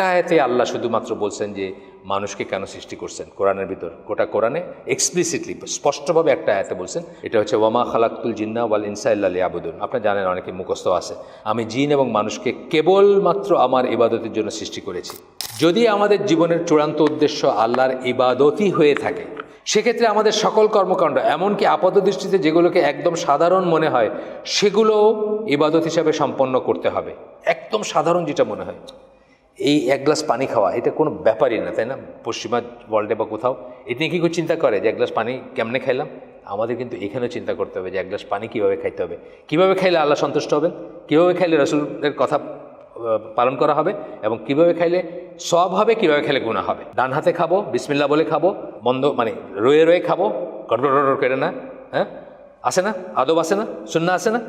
একটা আয়াতে আল্লাহ শুধুমাত্র বলছেন যে মানুষকে কেন সৃষ্টি করছেন? কোরআনের ভিতর, গোটা কোরআনে এক্সপ্লিসিটলি স্পষ্টভাবে একটা আয়াতে বলছেন, এটা হচ্ছে, ওয়ামা খালাকুল জিন্না ওয়াল ইনসা ইল্লা আবুদুন আপনারা জানেন অনেকে মুখস্থ আছে। আমি জিন এবং মানুষকে কেবলমাত্র আমার ইবাদতের জন্য সৃষ্টি করেছি। যদি আমাদের জীবনের চূড়ান্ত উদ্দেশ্য আল্লাহর ইবাদতই হয়ে থাকে, সেক্ষেত্রে আমাদের সকল কর্মকাণ্ড, এমনকি আপাত দৃষ্টিতে যেগুলোকে একদম সাধারণ মনে হয়, সেগুলোও ইবাদত হিসাবে সম্পন্ন করতে হবে। একদম সাধারণ যেটা মনে হয়। এই এক গ্লাস পানি খাওয়া, এটা কোনো ব্যাপারই না, তাই না? পশ্চিমা ওয়ার্ল্ডে বা কোথাও এটা নিয়ে কি কেউ চিন্তা করে যে এক গ্লাস পানি কেমনে খাইলাম? আমাদের কিন্তু এখানেও চিন্তা করতে হবে যে এক গ্লাস পানি কীভাবে খাইতে হবে। কীভাবে খাইলে আল্লাহ সন্তুষ্ট হবেন? কীভাবে খাইলে রসুলের কথা পালন করা হবে? এবং কীভাবে খাইলে সব হবে? কীভাবে খেলে গুণা হবে? ডান হাতে খাব বিসমিল্লা বলে খাব বন্ধ মানে রয়ে রয়ে খাব গড়গড় করে না হ্যাঁ? আসে না? আদব আসে না? শূন্য আসে না?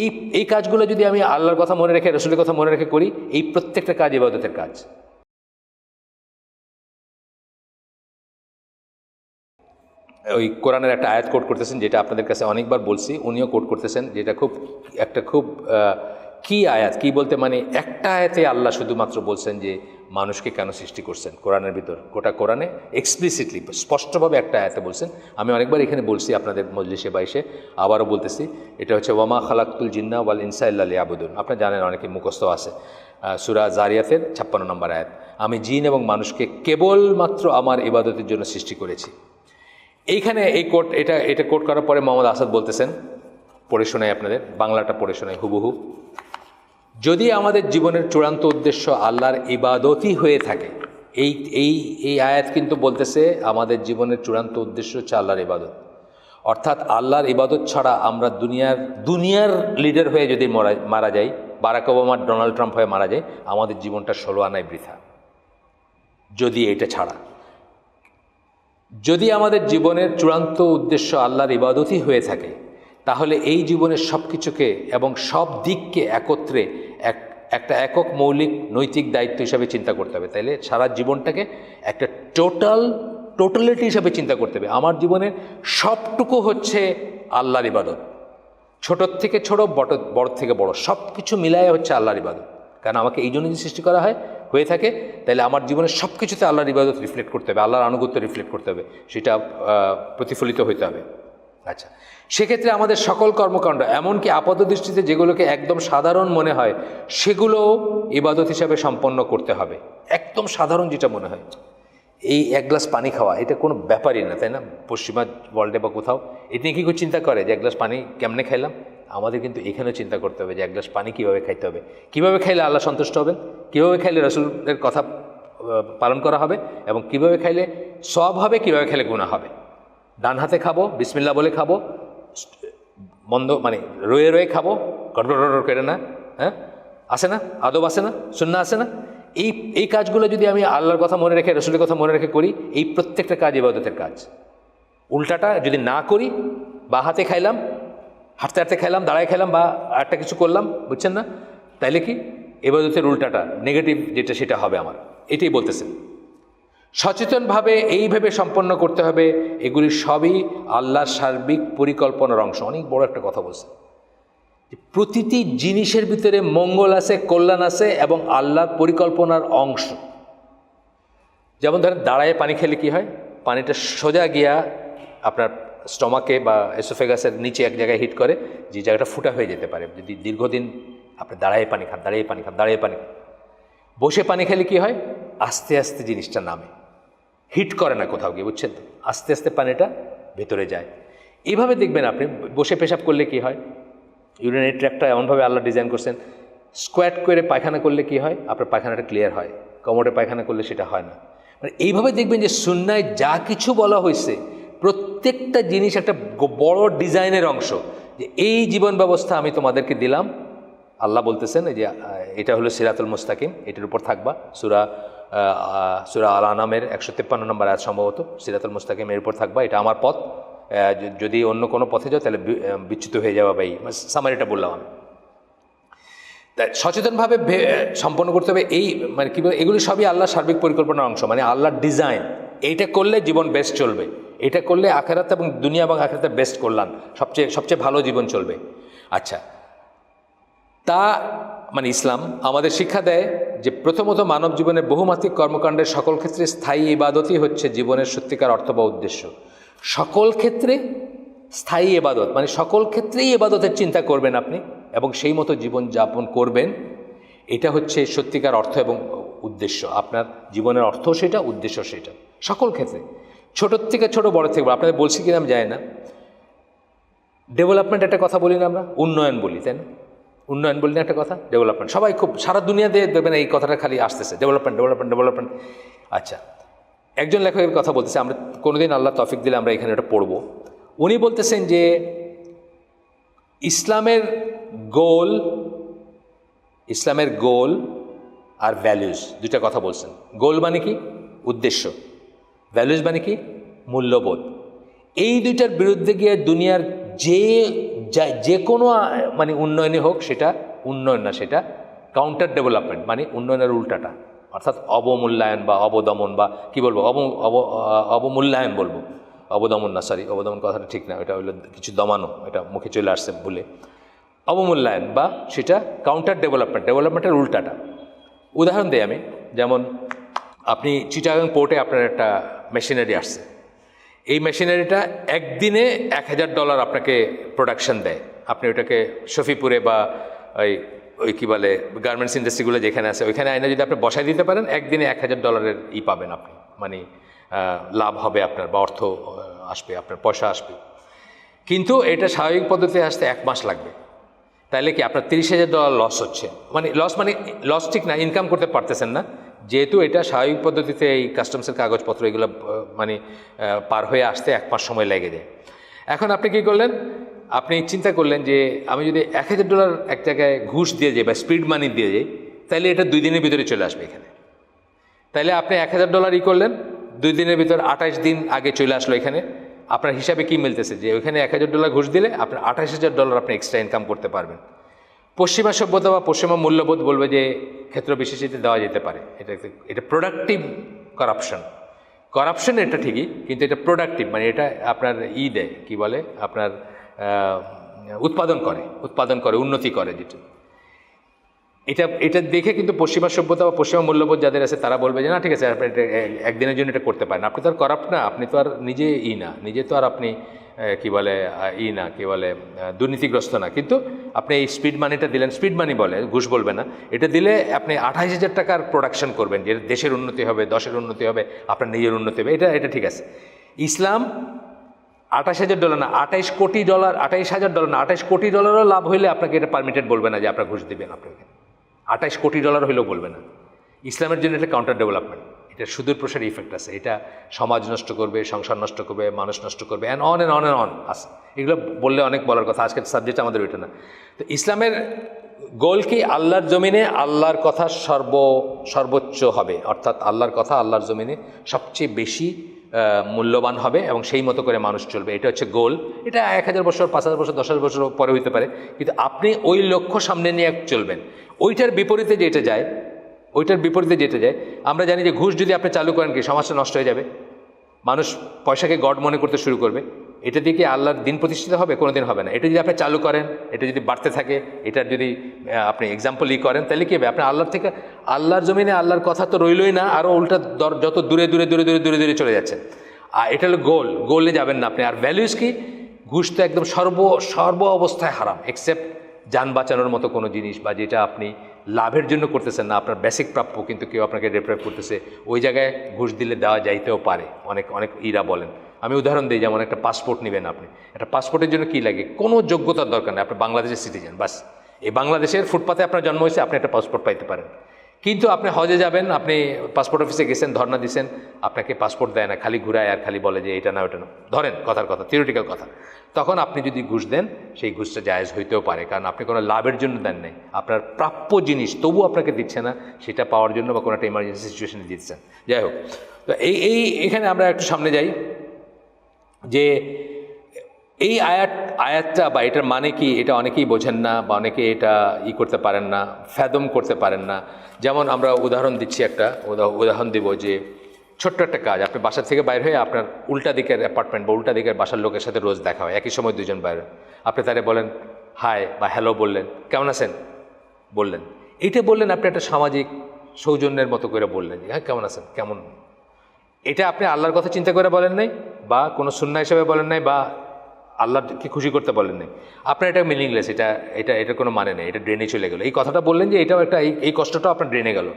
এই এই কাজগুলো যদি আমি আল্লাহর কথা মনে রেখে, রসুলের কথা মনে রেখে করি, এই প্রত্যেকটা কাজ ইবাদতের কাজ। ওই কোরআনের একটা আয়াত কোট করতেছেন, যেটা আপনাদের কাছে অনেকবার বলছি, উনিও কোট করতেছেন, যেটা খুব, একটা খুব কি আয়াত? কি বলতে মানে একটা আয়াতে আল্লাহ শুধুমাত্র বলছেন যে মানুষকে কেন সৃষ্টি করছেন? কোরআনের ভিতর, গোটা কোরআনে এক্সপ্লিসিটলি স্পষ্টভাবে একটা আয়াতে বলছেন। আমি অনেকবার এখানে বলছি আপনাদের মজলিসে বাইশে আবারও বলতেছি, এটা হচ্ছে ওয়ামা খালাকুল জিন্না ওয়াল ইনসা ইল্লা আবুদুন আপনারা জানেন অনেকে মুখস্থ আছে সুরা জারিয়াতের ছাপ্পান্ন নম্বর আয়াত। আমি জিন এবং মানুষকে কেবলমাত্র আমার ইবাদতের জন্য সৃষ্টি করেছি। এইখানে এই কোট, এটা এটা কোট করার পরে মোহাম্মদ আসাদ বলতেছেন, পড়ে শোনাই আপনাদের, বাংলাটা পড়ে শোনাই হুবহু। যদি আমাদের জীবনের চূড়ান্ত উদ্দেশ্য আল্লাহর ইবাদতই হয়ে থাকে, এই এই এই আয়াত কিন্তু বলতেছে আমাদের জীবনের চূড়ান্ত উদ্দেশ্য হচ্ছে আল্লাহর ইবাদত। অর্থাৎ আল্লাহর ইবাদত ছাড়া আমরা দুনিয়ার দুনিয়ার লিডার হয়ে যদি মরা, মারা যাই, বারাক ওবামা, ডোনাল্ড ট্রাম্প হয়ে মারা যায়, আমাদের জীবনটা ষোলো আনায় বৃথা। যদি এটা ছাড়া। যদি আমাদের জীবনের চূড়ান্ত উদ্দেশ্য আল্লাহর ইবাদতই হয়ে থাকে তাহলে এই জীবনের সব কিছুকে এবং সব দিককে একত্রে এক, একটা একক মৌলিক নৈতিক দায়িত্ব হিসাবে চিন্তা করতে হবে। তাইলে সারা জীবনটাকে একটা টোটাল, টোটালিটি হিসাবে চিন্তা করতে হবে। আমার জীবনের সবটুকু হচ্ছে আল্লাহর ইবাদত। ছোটোর থেকে ছোট বড় বড় থেকে বড় সব কিছু মিলায় হচ্ছে আল্লাহর ইবাদত। কারণ আমাকে এই জন্য সৃষ্টি করা হয়, হয়ে থাকে তাহলে আমার জীবনের সব কিছুতে আল্লাহর ইবাদত রিফ্লেক্ট করতে হবে, আল্লাহর আনুগত্য রিফ্লেক্ট করতে হবে। সেটা প্রতিফলিত হইতে হবে। আচ্ছা সেক্ষেত্রে আমাদের সকল কর্মকাণ্ড, এমনকি আপাত দৃষ্টিতে যেগুলোকে একদম সাধারণ মনে হয়, সেগুলোও ইবাদত হিসাবে সম্পন্ন করতে হবে। একদম সাধারণ যেটা মনে হয়। এই এক গ্লাস পানি খাওয়া, এটা কোনো ব্যাপারই না, তাই না? পশ্চিমা ওয়ার্ল্ডে বা কোথাও এটা নিয়ে কি কেউ চিন্তা করে যে এক গ্লাস পানি কেমনে খাইলাম? আমাদের কিন্তু এখানেও চিন্তা করতে হবে যে এক গ্লাস পানি কীভাবে খাইতে হবে। কীভাবে খাইলে আল্লাহ সন্তুষ্ট হবেন? কীভাবে খাইলে রসুলের কথা পালন করা হবে? এবং কীভাবে খাইলে সব হবে, কীভাবে খেলে গুণা হবে? ডান হাতে খাব বিসমিল্লা বলে খাব, মন্দ মানে রয়ে রয়ে খাব গড়গড় করে না হ্যাঁ? আসে না? আদব আসে না? শূন্য আসে না? এই এই কাজগুলো যদি আমি আল্লাহর কথা মনে রেখে, রসুলের কথা মনে রেখে করি, এই প্রত্যেকটা কাজ ইবাদতের কাজ। উল্টাটা যদি না করি, বা হাতে খাইলাম, হাঁটতে হাঁটতে খাইলাম, দাঁড়ায় খাইলাম, বা একটা কিছু করলাম, বুঝছেন না? তাইলে কি? এবাদতের উল্টাটা নেগেটিভ যেটা সেটা হবে আমার। এটাই বলতেছেন। সচেতনভাবে এইভাবে সম্পন্ন করতে হবে, এগুলি সবই আল্লাহর সার্বিক পরিকল্পনার অংশ। অনেক বড় একটা কথা বলছে। প্রতিটি জিনিসের ভিতরে মঙ্গল আছে, কল্যাণ আছে এবং আল্লাহর পরিকল্পনার অংশ। যেমন ধরেন, দাঁড়ায় পানি খেলে কি হয়? পানিটা সোজা গিয়া আপনার স্টমাকে বা এসোফেগাসের নিচে এক জায়গায় হিট করে, যে জায়গাটা ফুটা হয়ে যেতে পারে। যদি দীর্ঘদিন আপনি দাঁড়ায় পানি খান, দাঁড়িয়ে পানি খান, দাঁড়িয়ে পানি খান। বসে পানি খেলে কি হয়? আস্তে আস্তে জিনিসটা নামে। হিট করে না কোথাও গিয়ে, বুঝছেন তো? আস্তে আস্তে পানিটা ভেতরে যায়। এইভাবে দেখবেন আপনি, বসে পেশাব করলে কি হয়? ইউরিনারি ট্র্যাকটা এমনভাবে আল্লাহ ডিজাইন করছেন স্কোয়াট করে পায়খানা করলে কি হয়? আপনার পায়খানাটা ক্লিয়ার হয়। কমোডে পায়খানা করলে সেটা হয় না। মানে এইভাবে দেখবেন যে সুন্নায় যা কিছু বলা হয়েছে, প্রত্যেকটা জিনিস একটা বড় ডিজাইনের অংশ। যে এই জীবন ব্যবস্থা আমি তোমাদেরকে দিলাম আল্লাহ বলতেছেন যে এটা হলো সিরাতুল মুস্তাকিম, এটার উপর থাকবা। সুরা সুরা আল আনামের একশো তেপ্পান্ন নম্বর আয়াত সম্ভবত, সিরাতুল মুস্তাকিম এর উপর থাকবা, এটা আমার পথ। যদি অন্য কোনো পথে যাও, তাহলে বিচ্যুত হয়ে যাওয়া বা সামারিটা বললাম আমি। সচেতনভাবে সম্পন্ন করতে হবে, এই মানে কী বলে, এগুলি সবই আল্লাহর সার্বিক পরিকল্পনার অংশ মানে আল্লাহর ডিজাইন এইটা করলে জীবন বেস্ট চলবে। এটা করলে আখেরাত এবং দুনিয়া এবং আখেরাতে বেস্ট করলাম সবচেয়ে সবচেয়ে ভালো জীবন চলবে। আচ্ছা তা মানে ইসলাম আমাদের শিক্ষা দেয় যে প্রথমত মানব জীবনের বহুমাত্রিক কর্মকাণ্ডের সকল ক্ষেত্রে স্থায়ী ইবাদতই হচ্ছে জীবনের সত্যিকার অর্থ বা উদ্দেশ্য। সকল ক্ষেত্রে স্থায়ী এবাদত মানে সকল ক্ষেত্রেই এবাদতের চিন্তা করবেন আপনি এবং সেই মতো জীবন যাপন করবেন, এটা হচ্ছে সত্যিকার অর্থ এবং উদ্দেশ্য। আপনার জীবনের অর্থ সেটা, উদ্দেশ্য সেটা। সকল ক্ষেত্রে। ছোটোর থেকে ছোট, বড় থেকে বড়। আপনাদের বলছি কিনা আমি জানি না। ডেভেলপমেন্ট একটা কথা বলি না আমরা, উন্নয়ন বলি, তাই না? উন্নয়ন বলি একটা কথা ডেভেলপমেন্ট সবাই খুব, সারা দুনিয়াতে দেখবেন এই কথাটা খালি আসতেছে ডেভেলপমেন্ট ডেভেলপমেন্ট ডেভেলপমেন্ট আচ্ছা একজন লেখকের কথা বলতেছে, আমরা কোনোদিন আল্লাহ তফিক দিলে আমরা এখানে এটা পড়ব। উনি বলতেছেন যে, ইসলামের গোল ইসলামের গোল আর ভ্যালুজ দুটা কথা বলছেন। গোল মানে কি? উদ্দেশ্য। ভ্যালুজ মানে কি? মূল্যবোধ। এই দুইটার বিরুদ্ধে গিয়ে দুনিয়ার যে যা- যে কোনো মানে উন্নয়নই হোক, সেটা উন্নয়ন না, সেটা কাউন্টার ডেভেলপমেন্ট মানে উন্নয়নের উল্টাটা। অর্থাৎ অবমূল্যায়ন বা অবদমন বা কি বলব, অব অব অবমূল্যায়ন বলব। অবদমন না সরি অবদমন কথাটা ঠিক না, এটা হলো কিছু দমানো, এটা মুখে চলে আসছে ভুলে। অবমূল্যায়ন বা সেটা কাউন্টার ডেভেলপমেন্ট ডেভেলপমেন্টের উল্টাটা। উদাহরণ দিই আমি, যেমন আপনি চিটাগাং পোর্টে আপনার একটা মেশিনারি আসছে। এই মেশিনারিটা একদিনে এক হাজার ডলার আপনাকে প্রোডাকশন দেয়। আপনি ওটাকে শফিপুরে বা ওই ওই কী বলে গার্মেন্টস ইন্ডাস্ট্রিগুলো যেখানে আছে, ওইখানে আইনা যদি আপনি বসাই দিতে পারেন, একদিনে এক হাজার ডলারের ই পাবেন আপনি। মানে লাভ হবে আপনার বা অর্থ আসবে, আপনার পয়সা আসবে। কিন্তু এটা স্বাভাবিক পদ্ধতিতে আসতে এক মাস লাগবে। তাহলে কি আপনার তিরিশ হাজার ডলার লস হচ্ছে? মানে লস মানে লস ঠিক না ইনকাম করতে পারতেছেন না। যেহেতু এটা স্বাভাবিক পদ্ধতিতে এই কাস্টমসের কাগজপত্র এগুলো মানে পার হয়ে আসতে এক মাস সময় লেগে যায়। এখন আপনি কি করলেন? আপনি চিন্তা করলেন যে, আমি যদি এক হাজার ডলার এক জায়গায় ঘুষ দিয়ে যাই বা স্পিড মানি দিয়ে যাই, তাহলে এটা দুই দিনের ভিতরে চলে আসবে এখানে। তাহলে আপনি এক হাজার ডলার ই করলেন, দুই দিনের ভিতর আঠাশ দিন আগে চলে আসলো এখানে। আপনার হিসাবে কি মিলতেছে? যে ওইখানে এক হাজার ডলার ঘুষ দিলে আপনার আঠাশ হাজার ডলার আপনি এক্সট্রা ইনকাম করতে পারবেন। পশ্চিমা সভ্যতা বা পশ্চিমা মূল্যবোধ বলবে যে ক্ষেত্র বিশেষিতে দেওয়া যেতে পারে। এটা এটা প্রোডাক্টিভ করাপশন করাপশন এটা ঠিকই, কিন্তু এটা প্রোডাক্টিভ মানে এটা আপনার ই দেয়, কী বলে? আপনার উৎপাদন করে উৎপাদন করে, উন্নতি করে যেটা। এটা এটা দেখে কিন্তু পশ্চিমা সভ্যতা বা পশ্চিমা মূল্যবোধ যাদের আছে তারা বলবে যে, না, ঠিক আছে, আপনি এটা একদিনের জন্য এটা করতে পারেন। আপনি তো আর করাপ্ট না, আপনি তো আর নিজে ই না, নিজে তো আর আপনি কি বলে ই না, কি বলে দুর্নীতিগ্রস্ত না। কিন্তু আপনি এই স্পিড মানিটা দিলেন স্পিড মানি বলে, ঘুষ বলবে না। এটা দিলে আপনি আঠাশ হাজার টাকার প্রোডাকশন করবেন, যে দেশের উন্নতি হবে, দশের উন্নতি হবে, আপনার নিজের উন্নতি হবে, এটা এটা ঠিক আছে। ইসলাম আঠাশ হাজার ডলার না, আঠাইশ কোটি ডলার আঠাইশ হাজার ডলার না, আঠাইশ কোটি ডলারও লাভ হইলে আপনাকে এটা পারমিটেড বলবে না যে আপনার ঘুষ দেবেন আপনাকে। আঠাইশ কোটি ডলার হইলেও বলবে না। ইসলামের জন্য এটা কাউন্টার ডেভেলপমেন্ট এটা সুদূর প্রসারী ইফেক্ট আছে। এটা সমাজ নষ্ট করবে, সংসার নষ্ট করবে, মানুষ নষ্ট করবে and on and on and on আছে। এগুলো বললে অনেক বলার কথা, আজকের সাবজেক্ট আমাদের ওইটা না। তো ইসলামের গোল কি? আল্লাহর জমিনে আল্লাহর কথা সর্ব, সর্বোচ্চ হবে। অর্থাৎ আল্লাহর কথা আল্লাহর জমিনে সবচেয়ে বেশি মূল্যবান হবে এবং সেই মতো করে মানুষ চলবে। এটা হচ্ছে গোল এটা এক হাজার বছর, পাঁচ হাজার বছর, দশ হাজার বছর পরে হতে পারে। কিন্তু আপনি ওই লক্ষ্য সামনে নিয়ে চলবেন। ওইটার বিপরীতে যেটা যায় ওইটার বিপরীতে যেতে যায়। আমরা জানি যে ঘুষ যদি আপনি চালু করেন কি, সমাজটা নষ্ট হয়ে যাবে। মানুষ পয়সাকে গড মনে করতে শুরু করবে। এটা দিয়ে কি আল্লাহর দিন প্রতিষ্ঠিত হবে? কোনো দিন হবে না। এটা যদি আপনি চালু করেন, এটা যদি বাড়তে থাকে এটার যদি আপনি এক্সাম্পল ই করেন, তাহলে কী হবে? আপনি আল্লাহর থেকে, আল্লাহর জমিনে আল্লাহর কথা তো রইলই না আরও উল্টা দর- যত দূরে দূরে দূরে দূরে দূরে দূরে চলে যাচ্ছেন আর এটা হলো গোল গোলে যাবেন না আপনি। আর ভ্যালুস কি? ঘুষ তো একদম সর্ব সর্ব অবস্থায় হারাম এক্সেপ্ট যান বাঁচানোর মতো কোনো জিনিস বা যেটা আপনি লাভের জন্য করতেছেন না, আপনার বেসিক প্রাপ্য কিন্তু কেউ আপনাকে রেপ্রাইভ করতেছে, ওই জায়গায় ঘুষ দিলে দেওয়া যাইতেও পারে, অনেক অনেক ইরা বলেন। আমি উদাহরণ দিই, যেমন একটা পাসপোর্ট নেবেন আপনি, একটা পাসপোর্টের জন্য কী লাগে? কোনো যোগ্যতার দরকার নেই, আপনি বাংলাদেশের সিটিজেন বাস। এই বাংলাদেশের ফুটপাতে আপনার জন্ম হয়েছে, আপনি একটা পাসপোর্ট পাইতে পারেন। কিন্তু আপনি হজে যাবেন, আপনি পাসপোর্ট অফিসে গেছেন ধর্না দিছেন, আপনাকে পাসপোর্ট দেয় না, খালি ঘুরায় আর খালি বলে যে এটা না, ওটা না। ধরেন কথার কথা থিওরিটিক্যাল কথা। তখন আপনি যদি ঘুষ দেন, সেই ঘুষটা জায়েজ হইতেও পারে, কারণ আপনি কোনো লাভের জন্য দেন নাই। আপনার প্রাপ্য জিনিস তবু আপনাকে দিচ্ছে না, সেটা পাওয়ার জন্য বা কোনো একটা ইমার্জেন্সি সিচুয়েশনে দিচ্ছেন। যাই হোক, তো এই এই, এখানে আমরা একটু সামনে যাই, যে এই আয়াত, আয়াতটা বা এটার মানে কি এটা অনেকেই বোঝেন না বা অনেকে এটা ই করতে পারেন না ফ্যাদম করতে পারেন না। যেমন আমরা উদাহরণ দিচ্ছি একটা উদাহরণ দিব যে ছোট্ট একটা কাজ, আপনি বাসা থেকে বাইর হয়ে আপনার উল্টা দিকের অ্যাপার্টমেন্ট বা উল্টা দিকের বাসার লোকের সাথে রোজ দেখা হয়, একই সময় দুজন বাইরে আপনি তারে বলেন, হাই বা হ্যালো বললেন, কেমন আছেন? বললেন। এইটা বললেন আপনি একটা সামাজিক সৌজন্যের মতো করে বললেন হ্যাঁ কেমন আছেন? কেমন? এটা আপনি আল্লাহর কথা চিন্তা করে বলেন নাই বা কোনো সুন্না হিসেবে বলেন নাই বা আল্লাহকে খুশি করতে বলেন নাই আপনার এটা মিনিংলেস এটা এটা এটা কোনো মানে নেই, এটা ড্রেনে চলে গেলো। এই কথাটা বললেন যে এটাও একটা, এই কষ্টটাও আপনার ড্রেনে গেল।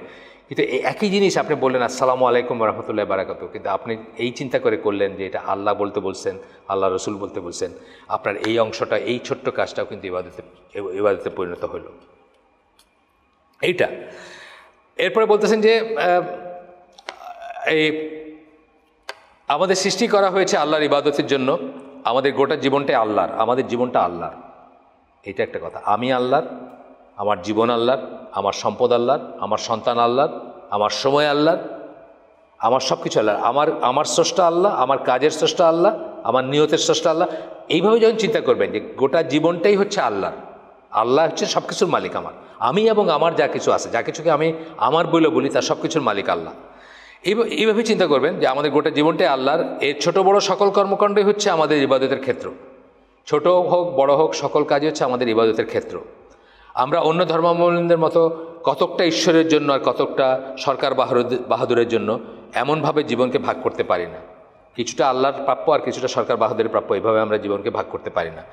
কিন্তু একই জিনিস আপনি বললেন, আসসালামু আলাইকুম রহমতুল্লাহ বারাকাতু। কিন্তু আপনি এই চিন্তা করে করলেন যে এটা আল্লাহ বলতে বলছেন, আল্লাহ রসুল বলতে বলছেন। আপনার এই অংশটা, এই ছোট্ট কাজটাও কিন্তু ইবাদতে ইবাদতে পরিণত হলো। এইটা। এরপরে বলতেছেন যে এই, আমাদের সৃষ্টি করা হয়েছে আল্লাহর ইবাদতের জন্য। আমাদের গোটা জীবনটাই আল্লাহর, আমাদের জীবনটা আল্লাহর। এটা একটা কথা। আমি আল্লাহর, আমার জীবন আল্লাহর, আমার সম্পদ আল্লাহর, আমার সন্তান আল্লাহর, আমার সময় আল্লাহর, আমার সব কিছু আল্লাহ আমার আমার স্রষ্টা আল্লাহ, আমার কাজের স্রষ্টা আল্লাহ, আমার নিয়তের স্রষ্টা আল্লাহ। এইভাবে যখন চিন্তা করবেন যে গোটা জীবনটাই হচ্ছে আল্লাহর, আল্লাহ হচ্ছে সব কিছুর মালিক আমার। আমি এবং আমার যা কিছু আছে, যা কিছুকে আমি, আমার বলে বলি, তার সব কিছুর মালিক আল্লাহ। এইভাবে চিন্তা করবেন যে আমাদের গোটা জীবনটাই আল্লাহর। এর ছোট বড় সকল কর্মকাণ্ডই হচ্ছে আমাদের ইবাদতের ক্ষেত্র। ছোট হোক, বড় হোক, সকল কাজই হচ্ছে আমাদের ইবাদতের ক্ষেত্র। আমরা অন্য ধর্মাবলম্বীদের মতো কতকটা ঈশ্বরের জন্য আর কতকটা সরকার বাহাদুর- বাহাদুরের জন্য এমনভাবে জীবনকে ভাগ করতে পারি না। কিছুটা আল্লাহর প্রাপ্য আর কিছুটা সরকার বাহাদুরের প্রাপ্য এইভাবে আমরা জীবনকে ভাগ করতে পারি না।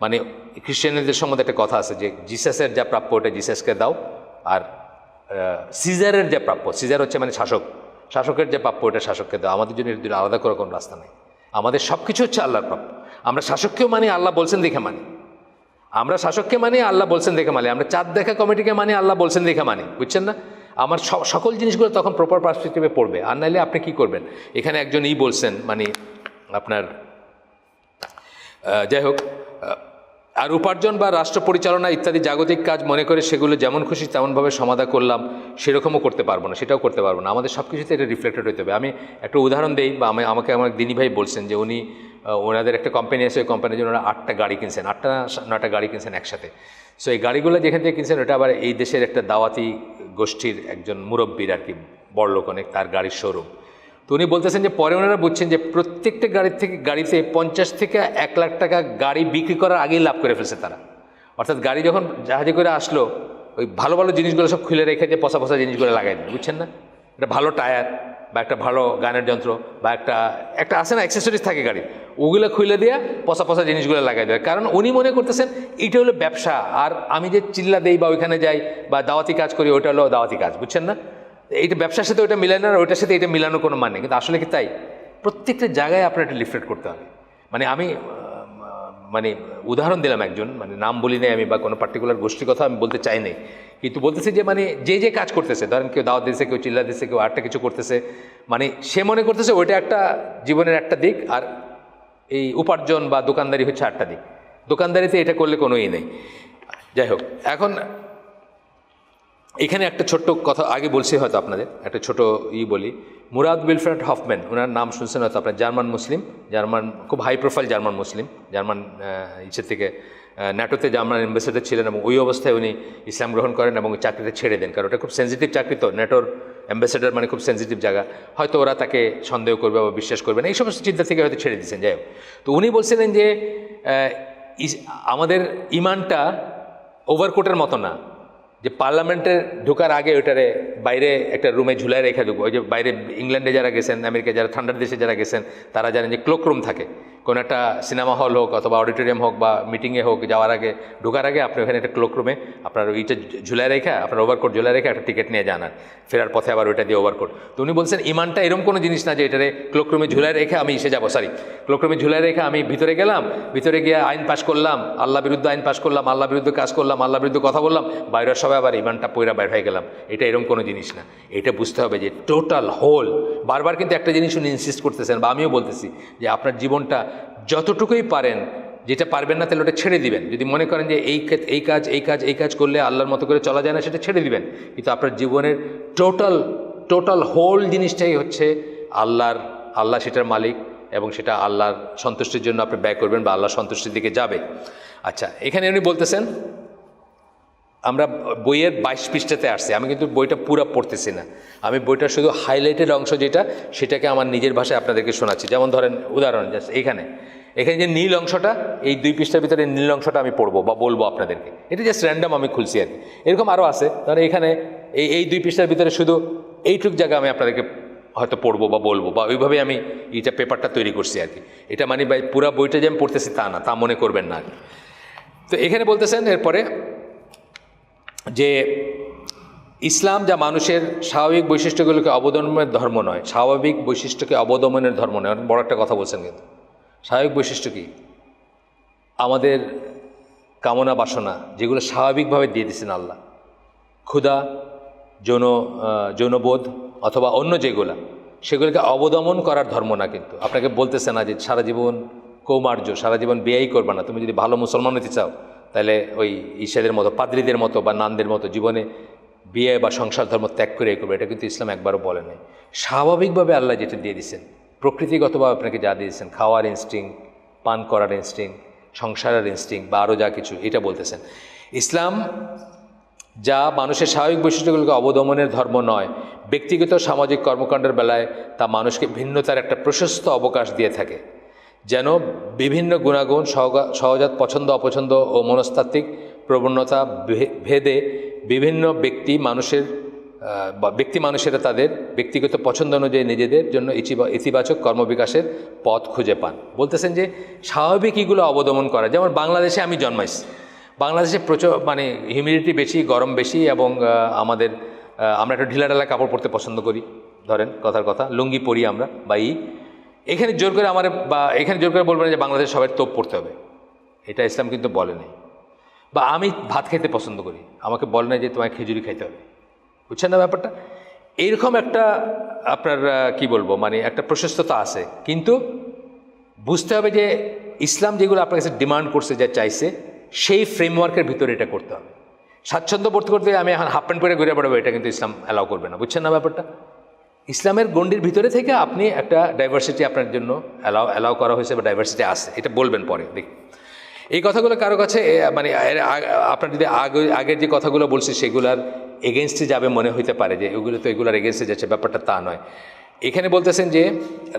মানে খ্রিস্টানদের সম্বন্ধে একটা কথা আছে যে, জিসাসের যা প্রাপ্য, ওটা জিসাসকে দাও। আর সিজারের যা প্রাপ্য, সিজার হচ্ছে মানে শাসক। শাসকের যে প্রাপ্য ওটা শাসককে দাও আমাদের জন্য এর আলাদা করার কোনো রাস্তা নেই। আমাদের সব কিছু হচ্ছে আল্লাহর প্রাপ্য। আমরা শাসককেও মানি, আল্লাহ বলছেন দেখে মানি। আমরা শাসককে মানি, আল্লাহ বলছেন দেখে মানি। আমরা চাঁদ দেখা কমিটিকে মানি, আল্লাহ বলছেন দেখে মানি। বুঝছেন না? আমার সকল জিনিসগুলো তখন প্রপার পার্সপেক্টিভে পড়বে। আর নাইলে আপনি কি করবেন? এখানে একজন ই বলছেন মানে আপনার যাই হোক আর উপার্জন বা রাষ্ট্র পরিচালনা ইত্যাদি জাগতিক কাজ মনে করে সেগুলো যেমন খুশি তেমনভাবে সমাধা করলাম, সেরকমও করতে পারব না, সেটাও করতে পারব না। আমাদের সব কিছুতে এটা রিফ্লেক্টেড হতে হবে। আমি একটা উদাহরণ দিই, বা আমি, আমাকে আমার দিনী ভাই বলছেন যে উনি ওনাদের একটা কোম্পানি আছে, ওই কোম্পানির জন্য ওরা আটটা গাড়ি কিনছেন, আটটা না নয়টা গাড়ি কিনছেন একসাথে। সো এই গাড়িগুলো যেখান থেকে কিনছেন, ওটা আবার এই দেশের একটা দাওয়াতি গোষ্ঠীর একজন মুরব্বীর আর কি, বড়লোক অনেক, তার গাড়ির শোরুম তো উনি বলতেছেন যে পরে ওনারা বুঝছেন যে প্রত্যেকটা গাড়ির থেকে, গাড়িতে পঞ্চাশ থেকে এক লাখ টাকা গাড়ি বিক্রি করার আগেই লাভ করে ফেলছে তারা। অর্থাৎ গাড়ি যখন জাহাজে করে আসলো, ওই ভালো ভালো জিনিসগুলো সব খুলে রেখে দিয়ে পচা পচা জিনিসগুলো লাগাই দেন বুঝছেন না? একটা ভালো টায়ার বা একটা ভালো গানের যন্ত্র বা একটা একটা আছে না অ্যাক্সেসরিজ থাকে গাড়ি ওগুলো খুলে দিয়ে পচা পচা জিনিসগুলো লাগাই দেয় কারণ উনি মনে করতেছেন এটা হলো ব্যবসা, আর আমি যে চিল্লা দেই বা ওইখানে যাই বা দাওয়াতি কাজ করি, ওইটা হলো দাওয়াতি কাজ, বুঝছেন না? এইটা ব্যবসার সাথে ওইটা মিলায় না আর ওইটার সাথে এটা মিলানোর কোনো মানে কিন্তু আসলে কি তাই? প্রত্যেকটা জায়গায় আপনার এটা লিফলেট করতে হবে। মানে আমি মানে উদাহরণ দিলাম একজন মানে নাম বলি নাই আমি বা কোনো পার্টিকুলার গোষ্ঠীর কথা আমি বলতে চাই নাই। কিন্তু বলতেছি যে মানে যে যে কাজ করতেছে, ধরেন কেউ দাওয়াত দিচ্ছে কেউ চিল্লা দিচ্ছে কেউ আরেকটা কিছু করতেছে মানে সে মনে করতেছে ওইটা একটা জীবনের একটা দিক আর এই উপার্জন বা দোকানদারি হচ্ছে আটটা দিক। দোকানদারিতে এটা করলে কোনো ই নেই। যাই হোক, এখন এখানে একটা ছোট্ট কথা, আগে বলছি হয়তো আপনাদের, একটা ছোট ই বলি। মুরাদ উইলফ্রেড হফম্যান ওনার নাম শুনছেন হয়তো আপনার, জার্মান মুসলিম, জার্মান, খুব হাই প্রোফাইল জার্মান মুসলিম, জার্মান ইচ্ছে থেকে ন্যাটোতে জার্মান অ্যাম্বাসেডার ছিলেন এবং ওই অবস্থায় উনি ইসলাম গ্রহণ করেন এবং চাকরিটা ছেড়ে দেন, কারণ ওটা খুব সেন্সিটিভ চাকরি তো ন্যাটোর অ্যাম্বাসেডার মানে খুব সেন্সিটিভ জায়গা। হয়তো ওরা তাকে সন্দেহ করবে বা বিশ্বাস করবে না, এই সমস্ত চিন্তা থেকে হয়তো ছেড়ে দিয়েছেন, যাই হোক। তো উনি বলছিলেন যে আমাদের ইমানটা ওভারকোটের মতো না যে পার্লামেন্টে ঢোকার আগে ওইটারে বাইরে একটা রুমে ঝুলায় রেখে দেবো। ওই যে বাইরে ইংল্যান্ডে যারা গেছেন, আমেরিকা যারা, ঠান্ডার দেশে যারা গেছেন, তারা জানেন যে ক্লোক রুম থাকে। কোনো একটা সিনেমা হল হোক অথবা অডিটোরিয়াম হোক বা মিটিংয়ে হোক যাওয়ার আগে, ঢোকার আগে আপনি ওখানে একটা ক্লোক রুমে আপনার ওইটা ঝুলায় রেখে, আপনার ওভারকোট ঝুলায় রেখে একটা টিকিট নিয়ে আর। ফেরার পথে আবার ওইটা দিয়ে ওভারকোট। তো উনি বলছেন, ইমানটা এরকম কোনো জিনিস না যে এটারে ক্লোক রুমে ঝুলায় রেখে আমি এসে যাব সরি ক্লোক রুমে ঝুলায় রেখে আমি ভিতরে গেলাম, ভিতরে গিয়ে আইন পাশ করলাম, আল্লাহ বিরুদ্ধে আইন পাশ করলাম, আল্লাহ বিরুদ্ধে কাজ করলাম, আল্লাহ বিরুদ্ধে কথা বললাম, বাইরের সবাই আবার ইমানটা পয়রা বাইর হয়ে গেলাম। এটা এরকম কোনো জিনিস না। এটা বুঝতে হবে যে টোটাল হোল বারবার কিন্তু একটা জিনিস উনি ইনসিস্ট করতেছেন বা আমিও বলতেছি যে আপনার জীবনটা যতটুকুই পারেন, যেটা পারবেন না তাহলে ওটা ছেড়ে দিবেন। যদি মনে করেন যে এই এই কাজ এই কাজ এই কাজ করলে আল্লাহর মতো করে চলা যায় না, সেটা ছেড়ে দিবেন। কিন্তু আপনার জীবনের টোটাল টোটাল হোল জিনিসটাই হচ্ছে আল্লাহর, আল্লাহ সেটার মালিক এবং সেটা আল্লাহর সন্তুষ্টির জন্য আপনি ব্যয় করবেন বা আল্লাহর সন্তুষ্টির দিকে যাবে। আচ্ছা এখানে উনি বলতেছেন আমরা বইয়ের বাইশ পৃষ্ঠাতে আসছি, আমি কিন্তু বইটা পুরো পড়তেছি না। আমি বইটার শুধু হাইলাইটেড অংশ যেটা, সেটাকে আমার নিজের ভাষায় আপনাদেরকে শোনাচ্ছি। যেমন ধরেন, উদাহরণ জাস্ট এইখানে এখানে যে নীল অংশটা, এই দুই পৃষ্ঠার ভিতরে নীল অংশটা আমি পড়ব বা বলব আপনাদেরকে। এটা জাস্ট র্যান্ডাম আমি খুলছি আর কি। এরকম আরও আছে, ধরেন এখানে এই এই দুই পৃষ্ঠার ভিতরে শুধু এইটুক জায়গা আমি আপনাদেরকে হয়তো পড়ব বা বলব বা ওইভাবে আমি এইটা পেপারটা তৈরি করছি আর কি। এটা মানে পুরা বইটা যে আমি পড়তেছি তা না, তা মনে করবেন না। তো এখানে বলতেছেন, এরপরে যে ইসলাম যা মানুষের স্বাভাবিক বৈশিষ্ট্যগুলোকে অবদমনের ধর্ম নয়, স্বাভাবিক বৈশিষ্ট্যকে অবদমনের ধর্ম নয়, অনেক বড় একটা কথা বলছেন কিন্তু। স্বাভাবিক বৈশিষ্ট্য কী? আমাদের কামনা বাসনা যেগুলো স্বাভাবিকভাবে দিয়ে দিচ্ছেন আল্লাহ। ক্ষুধা, যৌন যৌনবোধ অথবা অন্য যেগুলা, সেগুলোকে অবদমন করার ধর্ম না কিন্তু। আপনাকে বলতেছে না যে সারা জীবন কৌমার্য, সারা জীবন বিয়েই করবে না। তুমি যদি ভালো মুসলমান হতে চাও তাহলে ওই ঈশাদের মতো, পাদ্রীদের মতো বা নানদের মতো জীবনে বিয়ে বা সংসার ধর্ম ত্যাগ করে করবে, এটা কিন্তু ইসলাম একবারও বলে নাই। স্বাভাবিকভাবে আল্লাহ যেটা দিয়ে দিয়েছেন, প্রকৃতিগতভাবে আপনাকে যা দিয়েছেন, খাওয়ার ইনস্টিং পান করার ইনস্টিং সংসারের ইনস্টিং বা আরও যা কিছু, এটা বলতেছেন। ইসলাম যা মানুষের স্বাভাবিক বৈশিষ্ট্যগুলোকে অবদমনের ধর্ম নয়, ব্যক্তিগত সামাজিক কর্মকাণ্ডের বেলায় তা মানুষকে ভিন্নতার একটা প্রশস্ত অবকাশ দিয়ে থাকে। যেন বিভিন্ন গুণাগুণ সহজাত পছন্দ, অপছন্দ ও মনস্তাত্ত্বিক প্রবণতা ভেদে বিভিন্ন ব্যক্তি মানুষের বা ব্যক্তি মানুষেরা তাদের ব্যক্তিগত পছন্দ অনুযায়ী নিজেদের জন্য ইতিবাচক কর্মবিকাশের পথ খুঁজে পান। বলতেছেন যে স্বাভাবিক এগুলো অবদমন করা। যেমন বাংলাদেশে আমি জন্মাইছি। বাংলাদেশে প্রচুর মানে হিউমিডিটি বেশি, গরম বেশি এবং আমাদের আমরা একটা ঢিলাঢালা কাপড় পরতে পছন্দ করি। ধরেন, কথার কথা, লুঙ্গি পরি আমরা বা ই। এখানে জোর করে আমার বা এখানে জোর করে বলবেন যে বাংলাদেশ সবাই তোপ পড়তে হবে। এটা ইসলাম কিন্তু বলে নাই। বা আমি ভাত খেতে পছন্দ করি। আমাকে বলে নাই যে তোমায় খেজুরি খাইতে হবে। বুঝছেন না ব্যাপারটা? এইরকম একটা আপনার কি বলব মানে একটা প্রশস্ততা আছে। কিন্তু বুঝতে হবে যে ইসলাম যেগুলো আপনার কাছে ডিমান্ড করছে, যা চাইছে, সেই ফ্রেমওয়ার্কের ভিতরে এটা করতে হবে। স্বাচ্ছন্দ্য বোধ করতে আমি এখন হাফ প্যান্ট পরে ঘুরে বেড়াবো, এটা কিন্তু ইসলাম অ্যালাউ করবে না। বুঝছেন না ব্যাপারটা? ইসলামের গণ্ডির ভিতরে থেকে আপনি একটা ডাইভার্সিটি আপনার জন্য অ্যালাউ অ্যালাউ করা হয়েছে বা ডাইভার্সিটি আসে এটা বলবেন পরে, দেখি। এই কথাগুলো কারও কাছে মানে আপনার যদি আগে, আগের যে কথাগুলো বলছি সেগুলার এগেনস্টে যাবে মনে হইতে পারে যে এগুলো তো এগুলোর এগেনস্টে যাচ্ছে, ব্যাপারটা তা নয়। এখানে বলতেছেন যে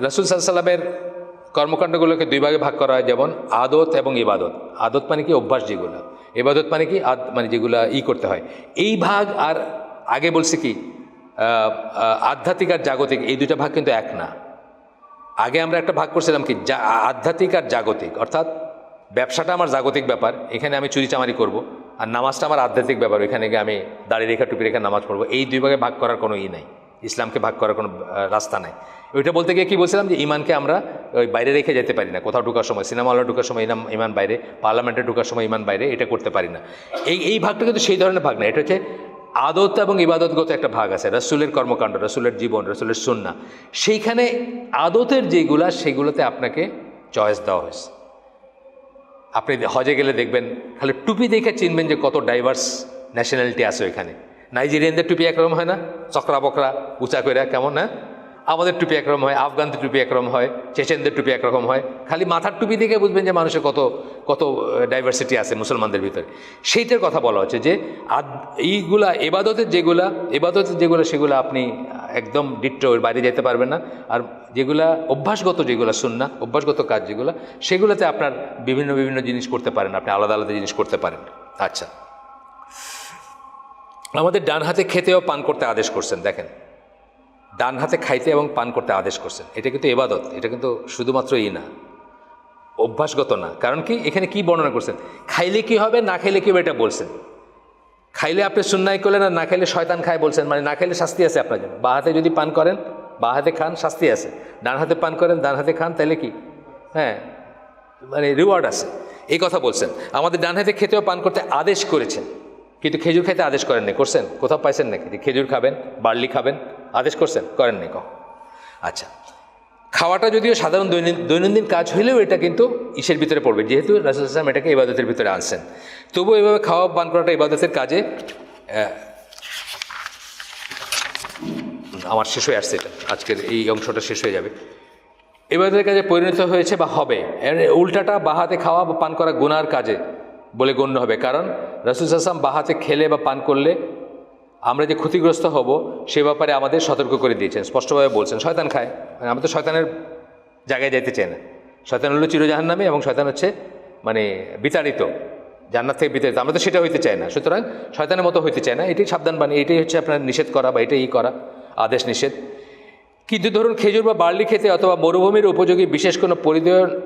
রসুল সাল্লামের কর্মকাণ্ডগুলোকে দুই ভাগে ভাগ করা হয়, যেমন আদত এবং ইবাদত। আদত মানে কি? অভ্যাস যেগুলো। ইবাদত মানে কি? আদ মানে যেগুলো ই করতে হয়। এই ভাগ আর আগে বলছে কি? আধ্যাত্মিক আর জাগতিক, এই দুইটা ভাগ কিন্তু এক না। আগে আমরা একটা ভাগ করছিলাম কি আধ্যাত্মিক আর জাগতিক, অর্থাৎ ব্যবসাটা আমার জাগতিক ব্যাপার, এখানে আমি চুরি চামারি করব, আর নামাজটা আমার আধ্যাত্মিক ব্যাপার এখানে গিয়ে আমি দাড়ি রেখা টুপি রেখা নামাজ পড়ব। এই দুই ভাগে ভাগ করার কোনো ই নাই, ইসলামকে ভাগ করার কোনো রাস্তা নাই। ওইটা বলতে গিয়ে কি বলছিলাম যে, ইমানকে আমরা ওই বাইরে রেখে যেতে পারি না, কোথাও ঢোকার সময় সিনেমা হলে ঢুকার সময় ইনাম, ইমান বাইরে, পার্লামেন্টে ঢুকার সময় ইমান বাইরে, এটা করতে পারি না। এই এই ভাগটা কিন্তু সেই ধরনের ভাগ না, এটা হচ্ছে আদত এবং ইবাদতগত একটা ভাগ আছে, রসুলের কর্মকাণ্ড, রাসুলের জীবন, রসুলের সুন্না সেইখানে আদতের যেগুলা, সেগুলোতে আপনাকে চয়েস দেওয়া হয়েছে। আপনি হজে গেলে দেখবেন, খালি টুপি দেখে চিনবেন যে কত ডাইভার্স ন্যাশনালিটি আছে ওইখানে। নাইজেরিয়ানদের টুপি একরকম হয় না? চকরা বকরা উঁচা করে কেমন না? আমাদের টুপি একরকম হয় আফগানদের টুপি একরকম হয়, চেচেনদের টুপি একরকম হয়। খালি মাথার টুপি দেখে বুঝবেন যে মানুষের কত কত ডাইভার্সিটি আছে মুসলমানদের ভিতরে। সেইটার কথা বলা হচ্ছে যে এইগুলা এবাদতের যেগুলা, এবাদতের যেগুলো সেগুলো আপনি একদম ডিট্টো বাইরে যেতে পারবেন না। আর যেগুলা অভ্যাসগত যেগুলো শুননা অভ্যাসগত কাজ যেগুলো, সেগুলোতে আপনার বিভিন্ন বিভিন্ন জিনিস করতে পারেন আপনি, আলাদা আলাদা জিনিস করতে পারেন। আচ্ছা। আমাদের ডান হাতে খেতেও পান করতে আদেশ করছেন, দেখেন। ডান হাতে খাইতে এবং পান করতে আদেশ করছেন। এটা কিন্তু এবাদত, এটা কিন্তু শুধুমাত্র ই না, অভ্যাসগত না। কারণ কি? এখানে কি বর্ণনা করছেন? খাইলে কি হবে, না খাইলে কি হবে এটা বলছেন। খাইলে আপনি সুন্নাই করলেন আর না খাইলে শয়তান খায় বলছেন মানে না খাইলে শাস্তি আছে আপনার জন্য। বা হাতে যদি পান করেন, বা হাতে খান, শাস্তি আছে। ডান হাতে পান করেন, ডান হাতে খান, তাহলে কি? হ্যাঁ মানে রিওয়ার্ড আছে। এই কথা বলছেন। আমাদের ডান হাতে খেতেও পান করতে আদেশ করেছেন। কিন্তু খেজুর খেতে আদেশ করেননি, করছেন? কোথাও পাইছেন নাকি? খেজুর খাবেন, বার্লি খাবেন আদেশ করছেন করেননি কখন। আচ্ছা খাওয়াটা যদিও সাধারণ দৈনিক দৈনন্দিন কাজ হলেও এটা কিন্তু ইসের ভিতরে পড়বে, যেহেতু রাসুল ইসলাম এটাকে ইবাদতের ভিতরে আনছেন। তবুও এভাবে খাওয়া পান করাটা ইবাদতের কাজে আমার শেষ হয়ে আসছে এটা, আজকের এই অংশটা শেষ হয়ে যাবে। এবাদের কাজে পরিণত হয়েছে বা হবে উল্টাটা বাহাতে খাওয়া বা পান করা গুনার কাজে বলে গণ্য হবে, কারণ রাসুল আসলাম বাহাতে খেলে বা পান করলে আমরা যে ক্ষতিগ্রস্ত হব, সে ব্যাপারে আমাদের সতর্ক করে দিয়েছেন। স্পষ্টভাবে বলছেন, শয়তান খায়। মানে আমরা তো শয়তানের জায়গায় যাইতে চাই না। শয়তান হলো চিরজাহান নামে এবং শয়তান হচ্ছে মানে বিতাড়িত। জান্নাত থেকে বিতাড়িত। আমরা তো সেটা হইতে চাই না। সুতরাং শয়তানের মতো হইতে চায় না। এটাই সাবধান বাণী। এটাই হচ্ছে আপনার নিষেধ করা বা এটাই ই করা। আদেশ নিষেধ। কিন্তু ধরুন খেজুর বা বার্লি খেতে অথবা মরুভূমির উপযোগী বিশেষ কোনো পরিধেয়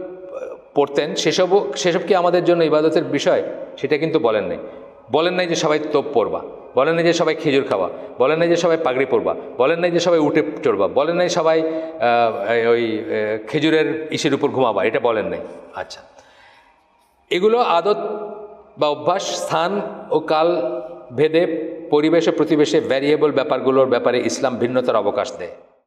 পড়তেন সেসবও সেসব কি আমাদের জন্য ইবাদতের বিষয়? সেটা কিন্তু বলেন নাই। বলেন নাই যে সবাই তোপ পরবা বলেন না যে সবাই খেজুর খাওয়া, বলেন না যে সবাই পাগড়ি পরবা, বলেন না যে সবাই উঠে চড়বা, বলেন নাই সবাই ওই খেজুরের ইসের উপর ঘুমাবা, এটা বলেন নাই। আচ্ছা। এগুলো আদত বা অভ্যাস, স্থান ও কাল ভেদে পরিবেশ ও প্রতিবেশে ভ্যারিয়েবল ব্যাপারগুলোর ব্যাপারে ইসলাম ভিন্নতার অবকাশ দেয়।